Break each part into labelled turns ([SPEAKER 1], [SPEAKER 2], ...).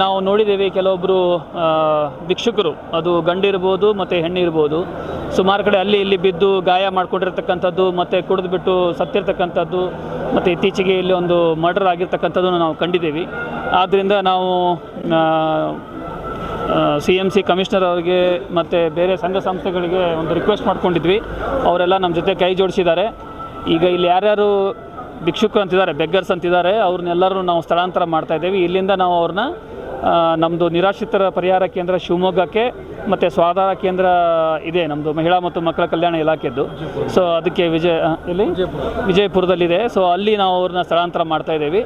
[SPEAKER 1] ನಾವು ನೋಡಿದ್ದೇವೆ ಕೆಲವೊಬ್ಬರು ಭಿಕ್ಷುಕರು. ಅದು ಗಂಡಿರ್ಬೋದು ಮತ್ತು ಹೆಣ್ಣಿರ್ಬೋದು ಸುಮಾರು ಕಡೆ ಅಲ್ಲಿ ಇಲ್ಲಿ ಬಿದ್ದು ಗಾಯ ಮಾಡಿಕೊಂಡಿರ್ತಕ್ಕಂಥದ್ದು, ಮತ್ತು ಕುಡಿದ್ಬಿಟ್ಟು ಸತ್ತಿರ್ತಕ್ಕಂಥದ್ದು, ಮತ್ತು ಇತ್ತೀಚೆಗೆ ಇಲ್ಲಿ ಒಂದು ಮರ್ಡರ್ ಆಗಿರ್ತಕ್ಕಂಥದ್ದನ್ನು ನಾವು ಕಂಡಿದ್ದೀವಿ. ಆದ್ದರಿಂದ ನಾವು ಸಿ ಎಂ ಸಿ ಕಮಿಷನರ್ ಅವರಿಗೆ ಮತ್ತು ಬೇರೆ ಸಂಘ ಸಂಸ್ಥೆಗಳಿಗೆ ಒಂದು ರಿಕ್ವೆಸ್ಟ್ ಮಾಡ್ಕೊಂಡಿದ್ವಿ. ಅವರೆಲ್ಲ ನಮ್ಮ ಜೊತೆ ಕೈ ಜೋಡಿಸಿದ್ದಾರೆ. ಈಗ ಇಲ್ಲಿ ಯಾರ್ಯಾರು ಭಿಕ್ಷುಕ ಅಂತಿದ್ದಾರೆ ಬೆಗ್ಗರ್ಸ್ ಅಂತಿದ್ದಾರೆ ಅವ್ರನ್ನೆಲ್ಲರೂ ನಾವು ಸ್ಥಳಾಂತರ ಮಾಡ್ತಾ ಇದ್ದೇವೆ. ಇಲ್ಲಿಂದ ನಾವು ಅವ್ರನ್ನ ನಮ್ಮದು ನಿರಾಶ್ರಿತರ ಪರಿಹಾರ ಕೇಂದ್ರ ಶಿವಮೊಗ್ಗಕ್ಕೆ ಮತ್ತು ಸ್ವಾಧಾರ ಕೇಂದ್ರ ಇದೆ ನಮ್ಮದು ಮಹಿಳಾ ಮತ್ತು ಮಕ್ಕಳ ಕಲ್ಯಾಣ ಇಲಾಖೆದ್ದು. ಸೊ ಅದಕ್ಕೆ ವಿಜಯ ಇಲ್ಲಿ ವಿಜಯಪುರದಲ್ಲಿದೆ. ಸೊ ಅಲ್ಲಿ ನಾವು ಅವ್ರನ್ನ ಸ್ಥಳಾಂತರ ಮಾಡ್ತಾ ಇದ್ದೀವಿ.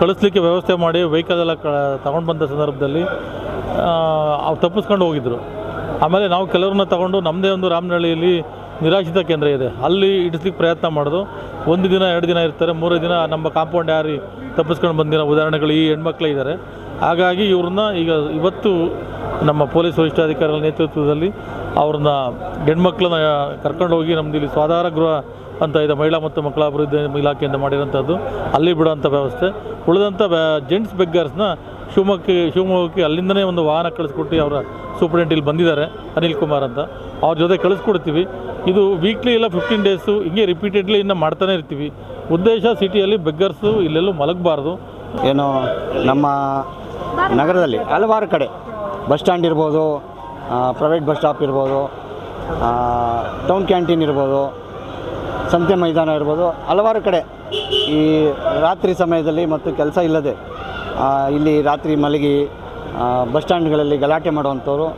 [SPEAKER 2] ಕಳಿಸ್ಲಿಕ್ಕೆ ವ್ಯವಸ್ಥೆ ಮಾಡಿ ವೆಹಿಕಲ್ ಎಲ್ಲ ಕ, ತಗೊಂಡು ಬಂದ ಸಂದರ್ಭದಲ್ಲಿ ಅವ್ರು ತಪ್ಪಿಸ್ಕೊಂಡು ಹೋಗಿದ್ರು. ಆಮೇಲೆ ನಾವು ಕೆಲವ್ರನ್ನ ತಗೊಂಡು ನಮ್ಮದೇ ಒಂದು ರಾಮನಹಳ್ಳಿಯಲ್ಲಿ ನಿರಾಶ್ರಿತ ಕೇಂದ್ರ ಇದೆ. ಅಲ್ಲಿ ಇಡಿಸ್ಲಿಕ್ಕೆ ಪ್ರಯತ್ನ ಮಾಡೋದು. ಒಂದು ದಿನ, ಎರಡು ದಿನ ಇರ್ತಾರೆ. ಮೂರೇ ದಿನ ನಮ್ಮ ಕಾಂಪೌಂಡ್ ಯಾರಿ ತಪ್ಪಿಸ್ಕೊಂಡು ಬಂದಿರೋ ಉದಾಹರಣೆಗಳು ಈ ಹೆಣ್ಮಕ್ಳೇ ಇದ್ದಾರೆ. ಹಾಗಾಗಿ ಇವ್ರನ್ನ ಈಗ ಇವತ್ತು ನಮ್ಮ ಪೊಲೀಸ್ ವರಿಷ್ಠಾಧಿಕಾರಿಗಳ ನೇತೃತ್ವದಲ್ಲಿ ಅವ್ರನ್ನ ಹೆಣ್ಮಕ್ಳನ್ನ ಕರ್ಕೊಂಡು ಹೋಗಿ ನಮ್ದು ಇಲ್ಲಿ ಸ್ವಾಧಾರ ಗೃಹ ಅಂತ ಇದೆ, ಮಹಿಳಾ ಮತ್ತು ಮಕ್ಕಳ ಅಭಿವೃದ್ಧಿ ಇಲಾಖೆಯಿಂದ ಮಾಡಿರೋಂಥದ್ದು. ಅಲ್ಲಿ ಬಿಡೋಂಥ ವ್ಯವಸ್ಥೆ. ಉಳಿದಂಥ ಜೆಂಟ್ಸ್ ಬೆಗ್ಗರ್ಸ್ನ ಶಿವಮೊಗ್ಗಕ್ಕೆ ಶಿವಮೊಗ್ಗಕ್ಕೆ ಅಲ್ಲಿಂದನೇ ಒಂದು ವಾಹನ ಕಳಿಸ್ಕೊಟ್ಟು ಅವರ ಸೂಪ್ರೆಂಟ್ ಇಲ್ಲಿ ಬಂದಿದ್ದಾರೆ, ಅನಿಲ್ ಕುಮಾರ್ ಅಂತ. ಅವ್ರ ಜೊತೆ ಕಳಿಸ್ಕೊಡ್ತೀವಿ. ಇದು ವೀಕ್ಲಿ ಇಲ್ಲ ಫಿಫ್ಟೀನ್ ಡೇಸು ಹಿಂಗೆ ರಿಪೀಟೆಡ್ಲಿ ಇನ್ನು ಮಾಡ್ತಾನೆ ಇರ್ತೀವಿ. ಉದ್ದೇಶ ಸಿಟಿಯಲ್ಲಿ ಬೆಗ್ಗರ್ಸು ಇಲ್ಲೆಲ್ಲೂ ಮಲಗಬಾರ್ದು.
[SPEAKER 3] ಏನು, ನಮ್ಮ ನಗರದಲ್ಲಿ ಹಲವಾರು ಕಡೆ ಬಸ್ ಸ್ಟ್ಯಾಂಡ್ ಇರ್ಬೋದು ಪ್ರೈವೇಟ್ ಬಸ್ ಸ್ಟಾಪ್ ಇರ್ಬೋದು ಟೌನ್ ಕ್ಯಾಂಟೀನ್ ಇರ್ಬೋದು, ಸಂತೆ ಮೈದಾನ ಇರ್ಬೋದು, ಹಲವಾರು ಕಡೆ ಈ ರಾತ್ರಿ ಸಮಯದಲ್ಲಿ ಮತ್ತು ಕೆಲಸ ಇಲ್ಲದೆ ಇಲ್ಲಿ ರಾತ್ರಿ ಮಲಗಿ ಬಸ್ ಸ್ಟ್ಯಾಂಡ್ಗಳಲ್ಲಿ ಗಲಾಟೆ ಮಾಡುವಂಥವ್ರು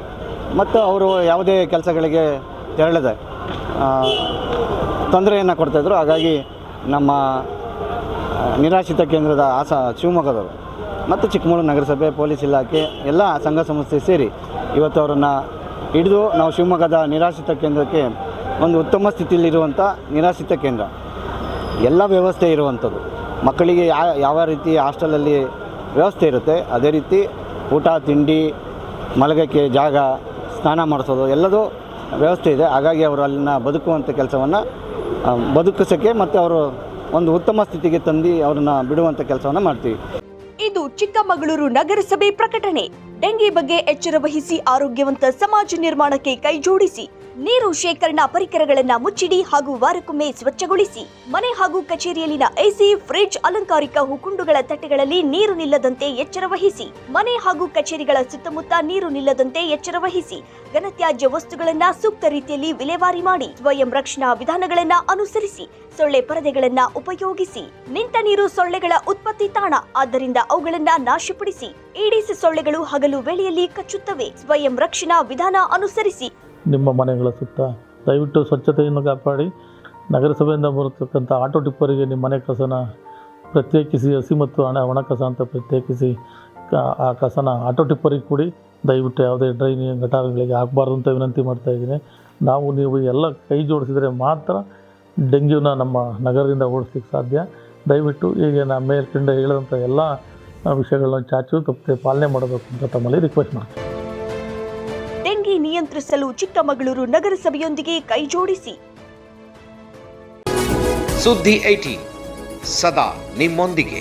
[SPEAKER 3] ಮತ್ತು ಅವರು ಯಾವುದೇ ಕೆಲಸಗಳಿಗೆ ತೆರಳದೆ ತೊಂದರೆಯನ್ನು ಕೊಡ್ತಾಯಿದ್ರು. ಹಾಗಾಗಿ ನಮ್ಮ ನಿರಾಶ್ರಿತ ಕೇಂದ್ರದ ಆಸ ಶಿವಮೊಗ್ಗದವರು ಮತ್ತು ಚಿಕ್ಕಮಗಳೂರು ನಗರಸಭೆ, ಪೊಲೀಸ್ ಇಲಾಖೆ ಎಲ್ಲ ಸಂಘ ಸಂಸ್ಥೆ ಸೇರಿ ಇವತ್ತು ಅವರನ್ನು ಹಿಡಿದು ನಾವು ಶಿವಮೊಗ್ಗದ ನಿರಾಶ್ರಿತ ಕೇಂದ್ರಕ್ಕೆ ಒಂದು ಉತ್ತಮ ಸ್ಥಿತಿಯಲ್ಲಿರುವಂಥ ನಿರಾಶ್ರಿತ ಕೇಂದ್ರ. ಎಲ್ಲ ವ್ಯವಸ್ಥೆ ಇರುವಂಥದ್ದು. ಮಕ್ಕಳಿಗೆ ಯಾವ ಯಾವ ರೀತಿ ಹಾಸ್ಟೆಲಲ್ಲಿ ವ್ಯವಸ್ಥೆ ಇರುತ್ತೆ. ಅದೇ ರೀತಿ ಊಟ, ತಿಂಡಿ, ಮಲಗಕ್ಕೆ ಜಾಗ, ಸ್ನಾನ ಮಾಡಿಸೋದು ಎಲ್ಲದೂ ವ್ಯವಸ್ಥೆ ಇದೆ. ಹಾಗಾಗಿ ಅವರು ಅಲ್ಲಿನ ಬದುಕುವಂಥ ಕೆಲಸವನ್ನು ಬದುಕಿಸೋಕ್ಕೆ ಮತ್ತು ಅವರು ಒಂದು ಉತ್ತಮ ಸ್ಥಿತಿಗೆ ತಂದು ಅವ್ರನ್ನ ಬಿಡುವಂಥ ಕೆಲಸವನ್ನು ಮಾಡ್ತೀವಿ.
[SPEAKER 4] ಇದು ಚಿಕ್ಕಮಗಳೂರು ನಗರಸಭೆ ಪ್ರಕಟಣೆ. ಡೆಂಗಿ ಬಗ್ಗೆ ಎಚ್ಚರ ವಹಿಸಿ ಆರೋಗ್ಯವಂತ ಸಮಾಜ ನಿರ್ಮಾಣಕ್ಕೆ ಕೈಜೋಡಿಸಿ, ನೀರು ಶೇಖರಣಾ ಪರಿಕರಗಳನ್ನ ಮುಚ್ಚಿಡಿ ಹಾಗೂ ವಾರಕ್ಕೊಮ್ಮೆ ಸ್ವಚ್ಛಗೊಳಿಸಿ. ಮನೆ ಹಾಗೂ ಕಚೇರಿಯಲ್ಲಿನ ಎಸಿ, ಫ್ರಿಡ್ಜ್, ಅಲಂಕಾರಿಕ ಹೂಕುಂಡುಗಳ ತಟ್ಟೆಗಳಲ್ಲಿ ನೀರು ನಿಲ್ಲದಂತೆ ಎಚ್ಚರ ವಹಿಸಿ. ಮನೆ ಹಾಗೂ ಕಚೇರಿಗಳ ಸುತ್ತಮುತ್ತ ನೀರು ನಿಲ್ಲದಂತೆ ಎಚ್ಚರ ವಹಿಸಿ. ಘನತ್ಯಾಜ್ಯ ವಸ್ತುಗಳನ್ನ ಸೂಕ್ತ ರೀತಿಯಲ್ಲಿ ವಿಲೇವಾರಿ ಮಾಡಿ, ಸ್ವಯಂ ರಕ್ಷಣಾ ವಿಧಾನಗಳನ್ನ ಅನುಸರಿಸಿ, ಸೊಳ್ಳೆ ಪರದೆಗಳನ್ನ ಉಪಯೋಗಿಸಿ. ನಿಂತ ನೀರು ಸೊಳ್ಳೆಗಳ ಉತ್ಪತ್ತಿ ತಾಣ, ಆದ್ದರಿಂದ ಅವುಗಳನ್ನ ನಾಶಪಡಿಸಿ. ಈಡೀಸ್ ಸೊಳ್ಳೆಗಳು ಹಗಲು ವೇಳೆಯಲ್ಲಿ ಕಚ್ಚುತ್ತವೆ. ಸ್ವಯಂ ರಕ್ಷಣಾ ವಿಧಾನ ಅನುಸರಿಸಿ.
[SPEAKER 2] ನಿಮ್ಮ ಮನೆಗಳ ಸುತ್ತ ದಯವಿಟ್ಟು ಸ್ವಚ್ಛತೆಯನ್ನು ಕಾಪಾಡಿ. ನಗರಸಭೆಯಿಂದ ಬರತಕ್ಕಂಥ ಆಟೋ ಟಿಪ್ಪರಿಗೆ ನಿಮ್ಮ ಮನೆ ಕಸನ ಪ್ರತ್ಯೇಕಿಸಿ, ಹಸಿ ಮತ್ತು ಹಣ, ಒಣ ಕಸ ಅಂತ ಪ್ರತ್ಯೇಕಿಸಿ ಆ ಕಸನ ಆಟೋ ಟಿಪ್ಪರಿಗೆ ಕೂಡಿ ದಯವಿಟ್ಟು ಯಾವುದೇ ಡ್ರೈನಿಂಗ್ ಗಟಾರಗಳಿಗೆ ಹಾಕಬಾರ್ದು ಅಂತ ವಿನಂತಿ ಮಾಡ್ತಾ ಇದ್ದೀನಿ. ನಾವು ನೀವು ಎಲ್ಲ ಕೈ ಜೋಡಿಸಿದರೆ ಮಾತ್ರ ಡೆಂಗ್ಯೂನ ನಮ್ಮ ನಗರದಿಂದ ಓಡಿಸ್ಲಿಕ್ಕೆ ಸಾಧ್ಯ. ದಯವಿಟ್ಟು ಈಗ ನಮ್ಮ ಮೇಲ್ಕಂಡ ಹೇಳಿದಂಥ ಎಲ್ಲ ವಿಷಯಗಳನ್ನ ಚಾಚು ತಪ್ಪದೆ ಪಾಲನೆ ಮಾಡಬೇಕು ಅಂತ ತಮ್ಮಲ್ಲಿ ರಿಕ್ವೆಸ್ಟ್ ಮಾಡ್ತೀನಿ.
[SPEAKER 4] ಡೆಂಗಿ ನಿಯಂತ್ರಿಸಲು ಚಿಕ್ಕಮಗಳೂರು ನಗರಸಭೆಯೊಂದಿಗೆ ಕೈಜೋಡಿಸಿ
[SPEAKER 5] ಸುದ್ದಿ ಐಟಿ ಸದಾ ನಿಮ್ಮೊಂದಿಗೆ.